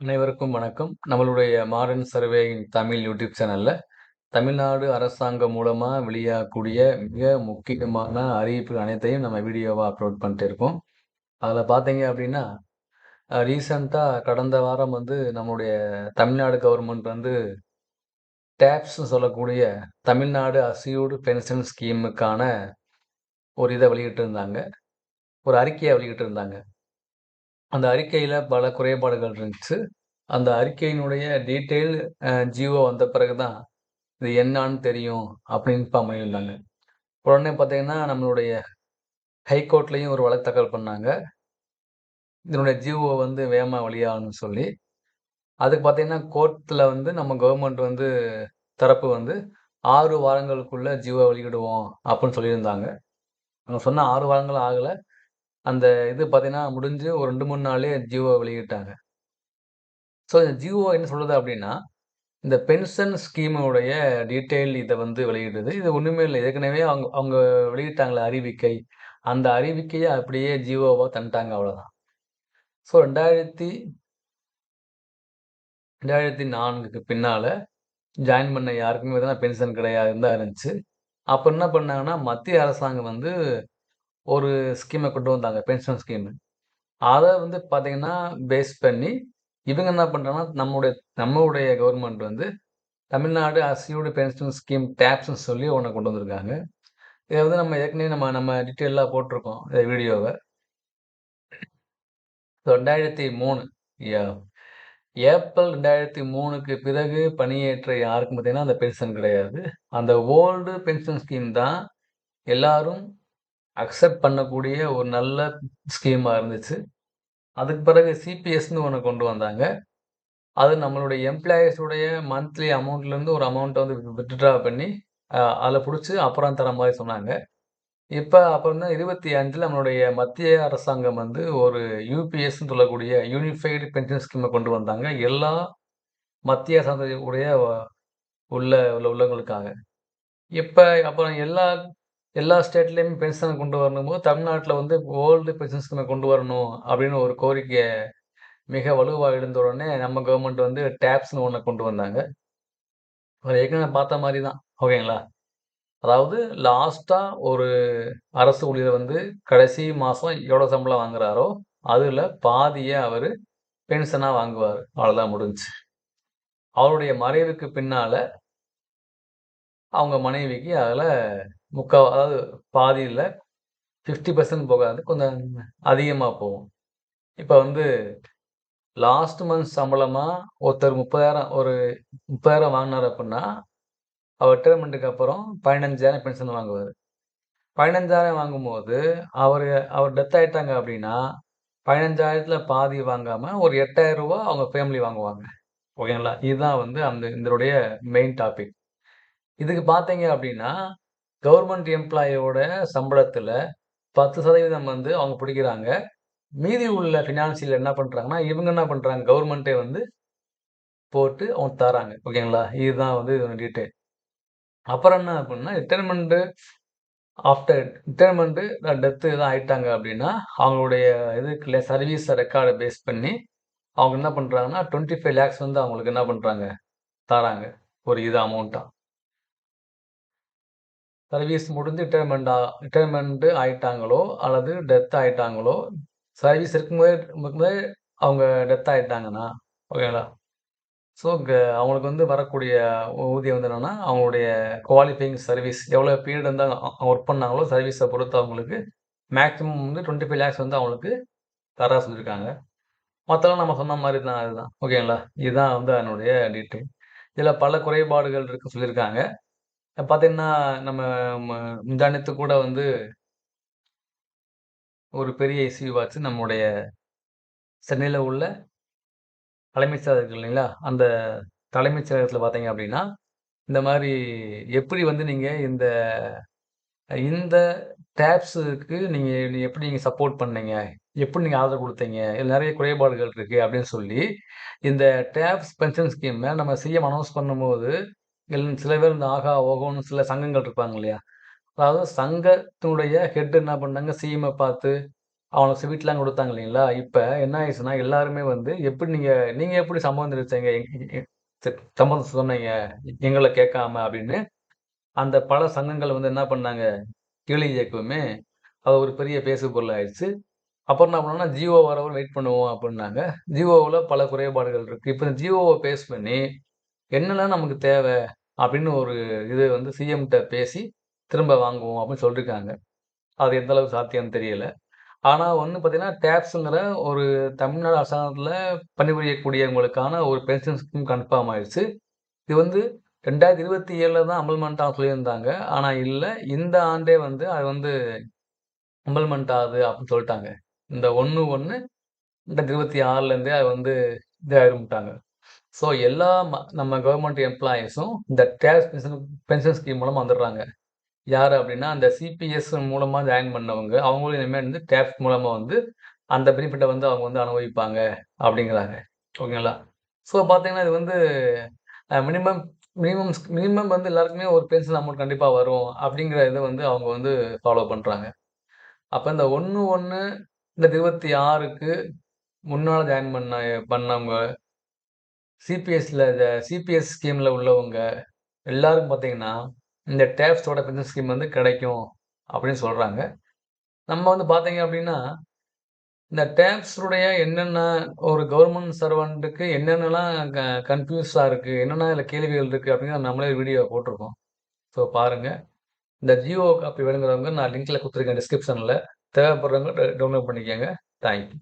அனைவருக்கும் வணக்கம். நம்மளுடைய மாடர்ன் சர்வேயின் தமிழ் யூடியூப் சேனலில் தமிழ்நாடு அரசாங்கம் மூலமாக வெளியாகக்கூடிய மிக முக்கியமான அறிவிப்புகள் அனைத்தையும் நம்ம வீடியோவாக அப்லோட் பண்ணிட்டு இருக்கோம். அதில் பார்த்தீங்க அப்படின்னா, ரீசண்டாக கடந்த வாரம் வந்து நம்மளுடைய தமிழ்நாடு கவர்மெண்ட் வந்து டேப்ஸ்னு சொல்லக்கூடிய தமிழ்நாடு அசியூடு பென்ஷன் ஸ்கீமுக்கான ஒரு இத வெளியிட்டிருந்தாங்க. ஒரு அறிக்கைய வெளியிட்டிருந்தாங்க. அந்த அறிக்கையில் பல குறைபாடுகள் இருந்துச்சு. அந்த அறிக்கையினுடைய டீட்டெயில் ஜியோ வந்த பிறகு தான், இது என்னான்னு தெரியும் அப்படின்னு இப்போ பண்ணியிருந்தாங்க. உடனே பார்த்தீங்கன்னா, நம்மளுடைய ஹைகோர்ட்லேயும் ஒரு வழக்கு தாக்கல் பண்ணாங்க. இதனுடைய ஜியோ வந்து வேகமாக வெளியாகணும்னு சொல்லி. அதுக்கு பார்த்தீங்கன்னா, கோர்ட்டில் வந்து நம்ம கவர்மெண்ட் வந்து தரப்பு வந்து ஆறு வாரங்களுக்குள்ளே ஜியோ வெளியிடுவோம் அப்படின்னு சொல்லியிருந்தாங்க. அவங்க சொன்ன ஆறு வாரங்கள் ஆகலை அந்த இது பார்த்தீங்கன்னா, முடிஞ்சு ஒரு ரெண்டு மூணு நாளே ஜியோவை வெளியிட்டாங்க. ஸோ இந்த ஜியோ என்ன சொல்லுது அப்படின்னா, இந்த பென்ஷன் ஸ்கீமுடைய டீட்டெயில் இதை வந்து வெளியிடுது. இது ஒன்றுமே இல்லை ஏற்கனவே அவங்க அவங்க வெளியிட்டாங்களே அறிவிக்கை. அந்த அறிவிக்கையை அப்படியே ஜியோவாக தந்துட்டாங்க அவ்வளோதான். ஸோ ரெண்டாயிரத்தி ரெண்டாயிரத்தி நான்குக்கு பின்னால் ஜாயின் பண்ண யாருக்குமே பார்த்தீங்கன்னா, பென்ஷன் கிடையாது தான் இருந்துச்சு. அப்போ என்ன பண்ணாங்கன்னா, மத்திய அரசாங்கம் வந்து ஒரு ஸ்கீமை கொண்டு வந்தாங்க. பென்ஷன் ஸ்கீமு அதை வந்து பார்த்தீங்கன்னா, பேஸ் பண்ணி இவங்க என்ன பண்ணுறாங்கன்னா நம்முடைய நம்மளுடைய கவர்மெண்ட் வந்து தமிழ்நாடு அசியூடு பென்ஷன் ஸ்கீம் டேப்ஸ்னு சொல்லி ஒன்று கொண்டு வந்திருக்காங்க. இதை வந்து நம்ம ஏற்கனவே நம்ம நம்ம டீட்டெயிலாக போட்டிருக்கோம். இந்த வீடியோவை ரெண்டாயிரத்தி மூணு ஐயா ஏப்ரல் 2003க்கு பிறகு பணியேற்ற யாருக்கும் பார்த்தீங்கன்னா, அந்த பென்ஷன் கிடையாது. அந்த ஓல்டு பென்ஷன் ஸ்கீம் தான் எல்லாரும் அக்செப்ட் பண்ணக்கூடிய ஒரு நல்ல ஸ்கீமாக இருந்துச்சு. அதுக்கு பிறகு சிபிஎஸ்ன்னு ஒன்று கொண்டு வந்தாங்க. அது நம்மளுடைய எம்ப்ளாயீஸுடைய மந்த்லி அமௌண்ட்லேருந்து ஒரு அமௌண்ட்டை வந்து வித்ட்ரா பண்ணி, அதில் பிடிச்சி அப்புறம் தர மாதிரி சொன்னாங்க. இப்போ அப்புறம் தான் 25ல நம்மளுடைய மத்திய அரசாங்கம் வந்து ஒரு யூபிஎஸ்ன்னு சொல்லக்கூடிய யூனிஃபைடு பென்ஷன் ஸ்கீமை கொண்டு வந்தாங்க. எல்லா மத்திய அரசாங்கத்துடைய உள்ள உள்ள உள்ளவங்களுக்காக. இப்போ அப்புறம் எல்லா எல்லா ஸ்டேட்லேயுமே பென்ஷனை கொண்டு வரணும்போது, தமிழ்நாட்டில் வந்து ஓல்டு பென்ஷன் கொண்டு வரணும் அப்படின்னு ஒரு கோரிக்கையை மிக வலுவாக எழுந்த உடனே நம்ம கவர்மெண்ட் வந்து டேப்ஸ்னு ஒன்று கொண்டு வந்தாங்க. அது ஏற்கனவே பார்த்த மாதிரி தான். ஓகேங்களா? அதாவது லாஸ்ட்டாக ஒரு அரசு ஊழியர் வந்து கடைசி மாதம் எவ்வளோ சம்பளம் வாங்குறாரோ, அதில் பாதியை அவர் பென்ஷனாக வாங்குவார் அவ்வளோதான் முடிஞ்சுச்சு. அவருடைய மறைவுக்கு பின்னால அவங்க மனைவிக்கு அதில் முக்கா அதாவது பாதி இல்ல 50% போகாது. கொஞ்சம் அதிகமாக போகும். இப்போ வந்து லாஸ்ட் மந்த் சம்பளமாக ஒருத்தர் 30,000 ஒரு முப்பதாயிரம் வாங்கினார் அப்படின்னா, அவர் ரிட்டைர்மெண்ட்டுக்கு அப்புறம் 15,000 பென்ஷன் வாங்குவார் பதினஞ்சாயிரம் வாங்கும்போது, அவர் அவர் டெத் ஆயிட்டாங்க அப்படின்னா, 15,000த்துல பாதி வாங்காமல் ஒரு எட்டாயிரம் ரூபா அவங்க ஃபேமிலி வாங்குவாங்க. ஓகேங்களா? இதுதான் வந்து அந்த இதனுடைய மெயின் டாபிக். இதுக்கு பார்த்தீங்க அப்படின்னா, கவர்மெண்ட் எம்ப்ளாயியோட சம்பளத்தில் பத்து சதவீதம் வந்து அவங்க பிடிக்கிறாங்க. மீதி உள்ள ஃபினான்சியல் என்ன பண்ணுறாங்கன்னா இவங்க என்ன பண்ணுறாங்க கவர்மெண்ட்டே வந்து போட்டு அவங்க தராங்க. ஓகேங்களா? இதுதான் வந்து இதோட டீட்டெயில். அப்புறம் என்ன அப்படின்னா, ரிட்டைர்மெண்ட்டு ஆஃப்டர் ரிட்டைர்மெண்ட்டு டெத்து எதுவும் ஆயிட்டாங்க அப்படின்னா, அவங்களுடைய இதுக்குள்ள சர்வீஸ் ரெக்கார்டை பேஸ் பண்ணி, அவங்க என்ன பண்ணுறாங்கன்னா டுவெண்ட்டி ஃபைவ் லேக்ஸ் வந்து அவங்களுக்கு என்ன பண்ணுறாங்க தராங்க. ஒரு இது அமௌண்ட்டாக சர்வீஸ் முடிஞ்சு ரிட்டயர்மென்ட் ஆ ஆகிட்டாங்களோ அல்லது டெத் ஆகிட்டாங்களோ சர்வீஸ் இருக்கும்போதே இருக்கும்போதே அவங்க டெத் ஆகிட்டாங்கன்னா ஓகேங்களா? ஸோ க அவங்களுக்கு வந்து வரக்கூடிய ஊதியம் வந்து என்னென்னா அவங்களுடைய குவாலிஃபைங் சர்வீஸ் எவ்வளோ பீரியட் வந்து அவங்க ஒர்க் பண்ணாங்களோ, சர்வீஸை பொறுத்து அவங்களுக்கு மேக்ஸிமம் வந்து 25 லேக்ஸ் வந்து அவங்களுக்கு தர சொல்லியிருக்காங்க. மற்றெல்லாம் நம்ம சொன்ன மாதிரி தான் அதுதான். ஓகேங்களா? இதுதான் வந்து அதனுடைய டீட்டெயில். இதில் பல குறைபாடுகள் இருக்குன்னு சொல்லியிருக்காங்க. பார்த்தீங்கன்னா, நம்ம ம முந்தாநேத்து கூட வந்து ஒரு பெரிய இஷ்யூ ஆச்சு. நம்முடைய சென்னையில உள்ள தலைமைச் செயலகம் இருக்கு இல்லைங்களா? அந்த தலைமைச் செயலகத்தில பார்த்தீங்க அப்படின்னா, இந்த மாரி எப்படி வந்து நீங்க இந்த இந்த டேப்ஸுக்கு நீங்க எப்படி நீங்க சப்போர்ட் பண்ணீங்க? எப்படி நீங்க ஆதரவு குடுத்தீங்க? இதுல நெறைய குறைபாடுகள் இருக்கு அப்படின்னு சொல்லி, இந்த டேப்ஸ் பென்ஷன் ஸ்கீம நம்ம சிஎம் அனௌன்ஸ் பண்ணும்போது, சில பேர் இந்த ஆகா, ஓகோன்னு சில சங்கங்கள் இருப்பாங்க இல்லையா? அதாவது சங்கத்தினுடைய ஹெட் என்ன பண்ணாங்க, சிஎம்ம பார்த்து, அவனுக்கு ஸ்வீட்லாம் கொடுத்தாங்க இல்லைங்களா? இப்போ என்ன ஆயிடுச்சுன்னா, எல்லாருமே வந்து எப்படி நீங்கள் நீங்கள் எப்படி சம்மதம் தெரிவிச்சீங்க? எங் ச சொன்னீங்க, எங்களை கேட்காம அப்படின்னு, அந்த பல சங்கங்கள் வந்து என்ன பண்ணாங்க, கிளை இயக்கமே, அது ஒரு பெரிய பேசு பொருள் ஆயிடுச்சு அப்புறம் என்ன பண்ணோம்னா, ஜியோ வரவர் வெயிட் பண்ணுவோம் அப்படின்னாங்க ஜியோவில் பல குறைபாடுகள் இருக்குது இப்போ இந்த ஜியோவை பேஸ் பண்ணி, என்னெல்லாம் நமக்கு தேவை அப்படின்னு ஒரு இது வந்து சிஎம்கிட்ட பேசி, திரும்ப வாங்குவோம் அப்படின்னு சொல்லியிருக்காங்க அது எந்த அளவுக்கு சாத்தியம்னு தெரியல. ஆனால் ஒன்று பார்த்தீங்கன்னா, டேப்ஸுங்கிற ஒரு தமிழ்நாடு அரசாங்கத்தில் பணிபுரியக்கூடியவங்களுக்கான ஒரு பென்ஷன் ஸ்கீம் கன்ஃபார்ம் ஆயிடுச்சு இது வந்து 2027ல தான் அமல்மெண்ட் ஆக சொல்லியிருந்தாங்க. ஆனால் இல்லை இந்த ஆண்டே வந்து அது வந்து அம்பல்மெண்ட் ஆகுது அப்படின்னு சொல்லிட்டாங்க இந்த 1/1/2026லேருந்தே அது வந்து இதாயிரும்ட்டாங்க. ஸோ எல்லா ம நம்ம கவர்மெண்ட் எம்ப்ளாயீஸும் இந்த டேக்ஸ் பென்ஷன் பென்ஷன் ஸ்கீம் மூலமாக வந்துடுறாங்க. யார் அப்படின்னா, அந்த சிபிஎஸ் மூலமாக ஜாயின் பண்ணவங்க, அவங்களும் இனிமேல் வந்து டேக்ஸ் மூலமாக வந்து அந்த பெனிஃபிட்டை வந்து அவங்க வந்து அனுபவிப்பாங்க அப்படிங்கிறாங்க. ஓகேங்களா? ஸோ பார்த்தீங்கன்னா, இது வந்து மினிமம் மினிமம் மினிமம் வந்து எல்லாருக்குமே ஒரு பென்ஷன் அமௌண்ட் கண்டிப்பாக வரும் அப்படிங்கிற இதை வந்து அவங்க வந்து ஃபாலோ பண்ணுறாங்க அப்போ இந்த ஒன்று ஒன்று இந்த இருபத்தி ஆறுக்கு முன்னால் ஜாயின் பண்ண பண்ணவங்க, சிபிஎஸ்ல இந்த சிபிஎஸ் ஸ்கீம்ல உள்ளவங்க, எல்லாருக்கும் பார்த்தீங்கன்னா, இந்த டேப்ஸோட பென்ஷன் ஸ்கீம் வந்து கிடைக்கும் அப்படின்னு சொல்றாங்க. நம்ம வந்து பார்த்தீங்க அப்படின்னா, இந்த டேப்ஸுடைய என்னென்ன ஒரு கவர்மெண்ட் சர்வெண்ட்டுக்கு என்னென்னலாம் க கன்ஃபியூஸாக இருக்குது என்னென்ன இதில் கேள்விகள் இருக்குது அப்படின்னு நம்மளே வீடியோ போட்டிருக்கோம். ஸோ பாருங்கள் இந்த ஜியோ காப்பி வேணுங்கிறவங்க நான் லிங்க்கில் கொடுத்துருக்கேன் டிஸ்கிரிப்ஷனில் தேவைப்படுறவங்க டவுன்லோட் பண்ணிக்கோங்க தேங்க் யூ.